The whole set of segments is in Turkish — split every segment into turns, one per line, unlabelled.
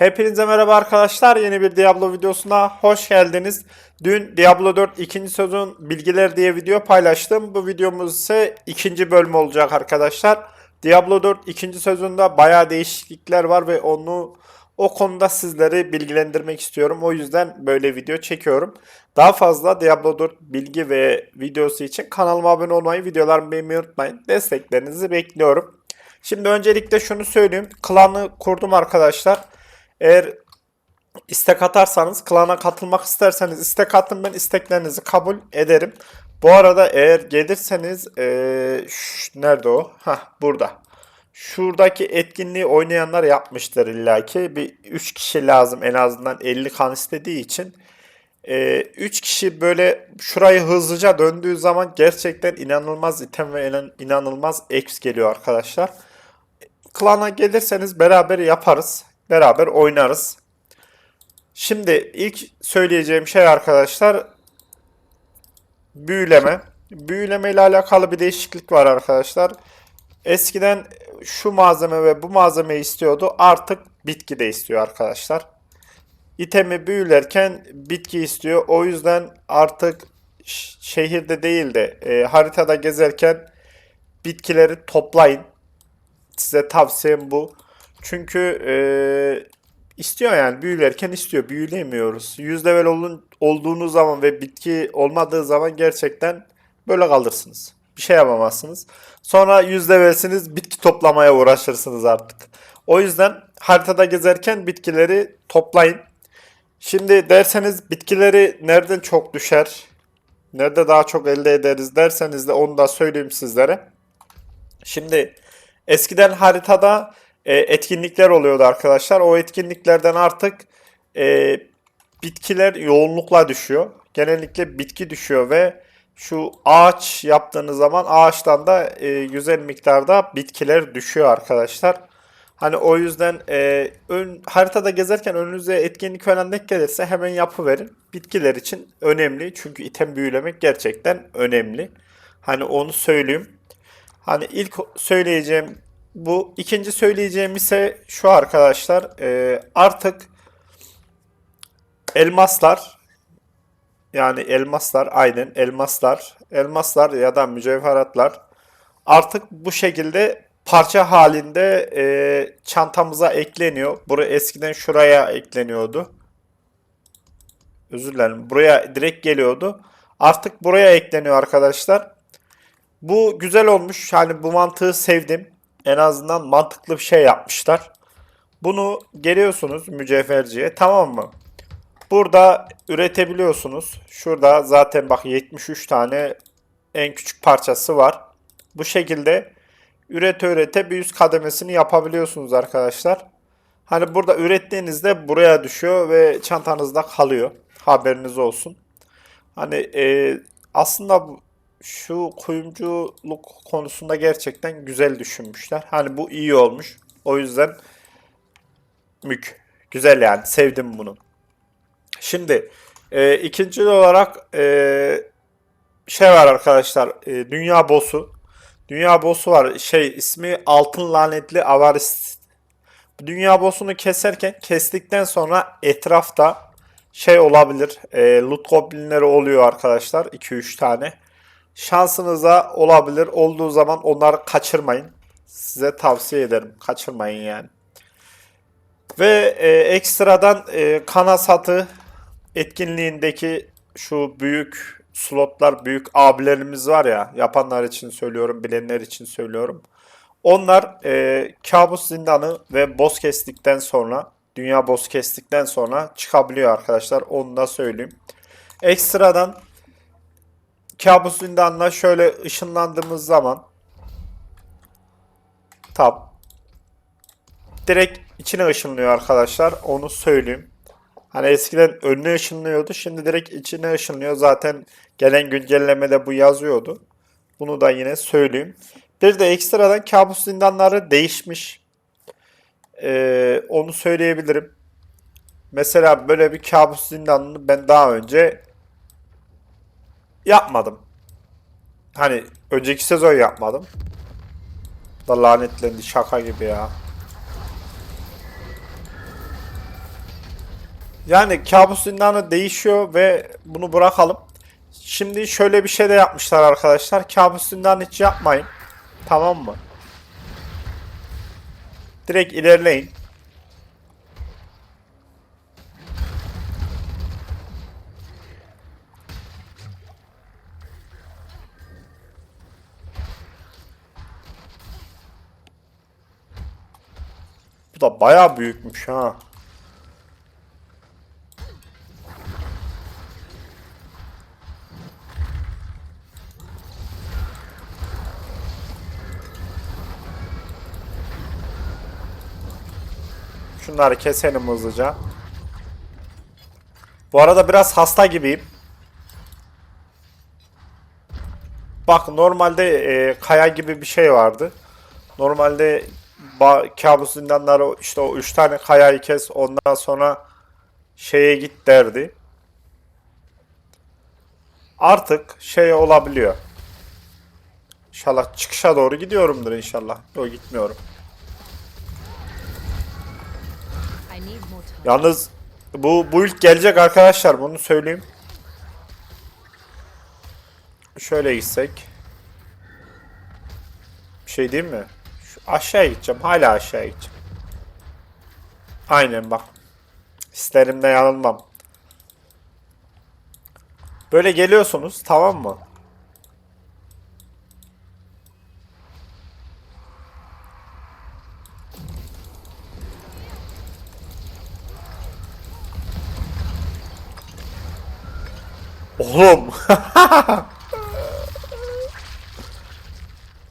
Hepinize merhaba arkadaşlar. Yeni bir Diablo videosuna hoş geldiniz. Dün Diablo 4 ikinci sezon bilgiler diye video paylaştım. Bu videomuz ise ikinci bölüm olacak arkadaşlar. Diablo 4 ikinci sezonda bayağı değişiklikler var ve onu o konuda sizleri bilgilendirmek istiyorum. O yüzden böyle video çekiyorum. Daha fazla Diablo 4 bilgi ve videosu için kanalıma abone olmayı, videolarımı beğenmeyi unutmayın. Desteklerinizi bekliyorum. Şimdi öncelikle şunu söyleyeyim. Klanı kurdum arkadaşlar. Eğer istek atarsanız, klana katılmak isterseniz istek atın ben isteklerinizi kabul ederim. Bu arada eğer gelirseniz eee, ş- nerede o? Hah burada. Şuradaki etkinliği oynayanlar yapmıştır illaki. Bir 3 kişi lazım en azından 50 kan istediği için. 3 kişi böyle şurayı hızlıca döndüğü zaman gerçekten inanılmaz item ve inan- inanılmaz X geliyor arkadaşlar. Klana gelirseniz beraber yaparız. Beraber oynarız. Şimdi ilk söyleyeceğim şey arkadaşlar büyüleme. Büyüleme ile alakalı bir değişiklik var arkadaşlar. Eskiden şu malzeme ve bu malzemeyi istiyordu. Artık bitki de istiyor arkadaşlar. İtemi büyülerken bitki istiyor. O yüzden artık şehirde değil de e, haritada gezerken bitkileri toplayın. Size tavsiyem bu. Çünkü e, istiyor yani büyülerken istiyor. Büyülemiyoruz. 100 level olun, olduğunuz zaman ve bitki olmadığı zaman gerçekten böyle kalırsınız. Bir şey yapamazsınız. Sonra 100 levelsiniz bitki toplamaya uğraşırsınız artık. O yüzden haritada gezerken bitkileri toplayın. Şimdi derseniz bitkileri nereden çok düşer? Nerede daha çok elde ederiz derseniz de onu da söyleyeyim sizlere. Şimdi eskiden haritada e, etkinlikler oluyordu arkadaşlar. O etkinliklerden artık e, bitkiler yoğunlukla düşüyor. Genellikle bitki düşüyor ve şu ağaç yaptığınız zaman ağaçtan da e, güzel miktarda bitkiler düşüyor arkadaşlar. Hani o yüzden e, ön, haritada gezerken önünüze etkinlik falan denk gelirse hemen yapıverin. Bitkiler için önemli. Çünkü item büyülemek gerçekten önemli. Hani onu söyleyeyim. Hani ilk söyleyeceğim bu. İkinci söyleyeceğim ise şu arkadaşlar. e, artık elmaslar yani elmaslar aynen elmaslar elmaslar ya da mücevheratlar artık bu şekilde parça halinde e, çantamıza ekleniyor. Buraya eskiden şuraya ekleniyordu. Özür dilerim. Buraya direkt geliyordu. Artık buraya ekleniyor arkadaşlar. Bu güzel olmuş. Yani bu mantığı sevdim. En azından mantıklı bir şey yapmışlar. Bunu geliyorsunuz mücevherciye tamam mı? Burada üretebiliyorsunuz. Şurada zaten bak 73 tane en küçük parçası var. Bu şekilde ürete ürete bir üst kademesini yapabiliyorsunuz arkadaşlar. Hani burada ürettiğinizde buraya düşüyor ve çantanızda kalıyor. Haberiniz olsun. Hani e, aslında şu kuyumculuk konusunda gerçekten güzel düşünmüşler. Hani bu iyi olmuş. O yüzden mük. Güzel yani. Sevdim bunu. Şimdi e, ikinci olarak e, şey var arkadaşlar. e, Dünya boss'u. Dünya boss'u var. Şey ismi Altın Lanetli Avaris. Dünya boss'unu keserken kestikten sonra etrafta şey olabilir. E, loot goblinleri oluyor arkadaşlar. 2-3 tane. Şansınıza olabilir. Olduğu zaman onları kaçırmayın. Size tavsiye ederim. Kaçırmayın yani. Ve e, ekstradan e, kana etkinliğindeki şu büyük slotlar, büyük abilerimiz var ya, yapanlar için söylüyorum, bilenler için söylüyorum. Onlar e, kabus zindanı ve boss kestikten sonra, dünya boss kestikten sonra çıkabiliyor arkadaşlar. Onu da söyleyeyim. Ekstradan kabus zindanına şöyle ışınlandığımız zaman tab direkt içine ışınlıyor arkadaşlar. Onu söyleyeyim. Hani eskiden önüne ışınlıyordu. Şimdi direkt içine ışınlıyor. Zaten gelen güncellemede bu yazıyordu. Bunu da yine söyleyeyim. Bir de ekstradan kabus zindanları değişmiş. Ee, onu söyleyebilirim. Mesela böyle bir kabus zindanını ben daha önce yapmadım. Hani önceki sezon yapmadım. Da lanetlendi şaka gibi ya. Yani kabus zindanı değişiyor ve bunu bırakalım. Şimdi şöyle bir şey de yapmışlar arkadaşlar. Kabus zindanı hiç yapmayın. Tamam mı? Direkt ilerleyin. Bu da bayağı büyükmüş ha. Şunları keselim hızlıca. Bu arada biraz hasta gibiyim. Bak normalde e, kaya gibi bir şey vardı. Normalde kabus zindanları işte o üç tane kayayı kes ondan sonra şeye git derdi. Artık şey olabiliyor. İnşallah çıkışa doğru gidiyorumdur inşallah. Yok gitmiyorum. Yalnız bu bu ilk gelecek arkadaşlar bunu söyleyeyim. Şöyle gitsek. Bir şey diyeyim mi? Aşağıya gideceğim. Hala aşağıya gideceğim. Aynen bak. Hislerimde yanılmam. Böyle geliyorsunuz tamam mı? Oğlum.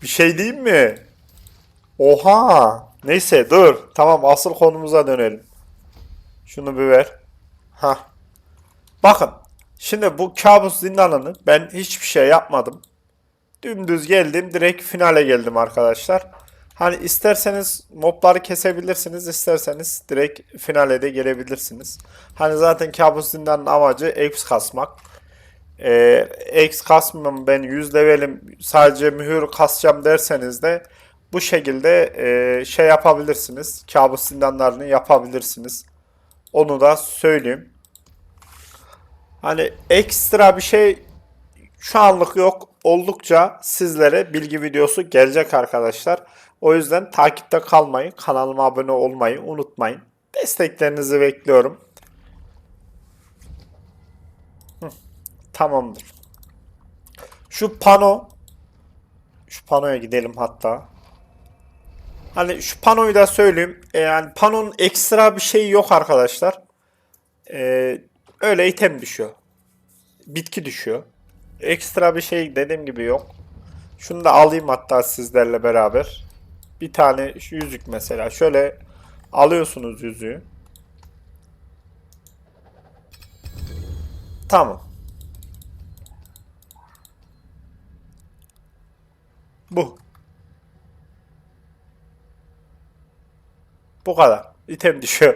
Bir şey diyeyim mi? Oha. Neyse dur. Tamam asıl konumuza dönelim. Şunu bir ver. Ha. Bakın. Şimdi bu kabus zindanını ben hiçbir şey yapmadım. Dümdüz geldim. Direkt finale geldim arkadaşlar. Hani isterseniz mobları kesebilirsiniz. isterseniz direkt finale de gelebilirsiniz. Hani zaten kabus zindanının amacı X kasmak. Ee, X kasmıyorum ben 100 levelim sadece mühür kasacağım derseniz de bu şekilde e, şey yapabilirsiniz. Kabus zindanlarını yapabilirsiniz. Onu da söyleyeyim. Hani ekstra bir şey şu anlık yok. Oldukça sizlere bilgi videosu gelecek arkadaşlar. O yüzden takipte kalmayı, kanalıma abone olmayı unutmayın. Desteklerinizi bekliyorum. Tamamdır. Şu pano şu panoya gidelim hatta. Hani şu panoyu da söyleyeyim. E, yani panonun ekstra bir şeyi yok arkadaşlar. E, öyle item düşüyor. Bitki düşüyor. Ekstra bir şey dediğim gibi yok. Şunu da alayım hatta sizlerle beraber. Bir tane şu yüzük mesela. Şöyle alıyorsunuz yüzüğü. Tamam. Bu. Bu kadar. İtem düşüyor.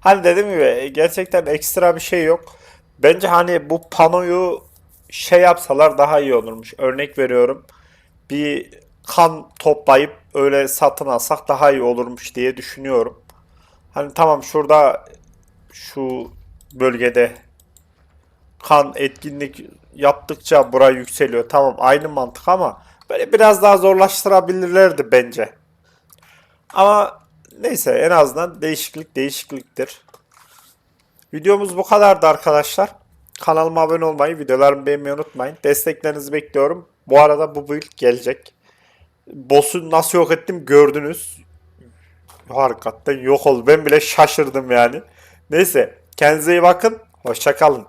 Hani dediğim gibi gerçekten ekstra bir şey yok. Bence hani bu panoyu şey yapsalar daha iyi olurmuş. Örnek veriyorum. Bir kan toplayıp öyle satın alsak daha iyi olurmuş diye düşünüyorum. Hani tamam şurada şu bölgede kan etkinlik yaptıkça bura yükseliyor. Tamam aynı mantık ama böyle biraz daha zorlaştırabilirlerdi bence. Ama neyse en azından değişiklik değişikliktir. Videomuz bu kadardı arkadaşlar. Kanalıma abone olmayı, videolarımı beğenmeyi unutmayın. Desteklerinizi bekliyorum. Bu arada bu build gelecek. Boss'u nasıl yok ettim gördünüz. Hakikaten yok oldu. Ben bile şaşırdım yani. Neyse kendinize iyi bakın. Hoşçakalın.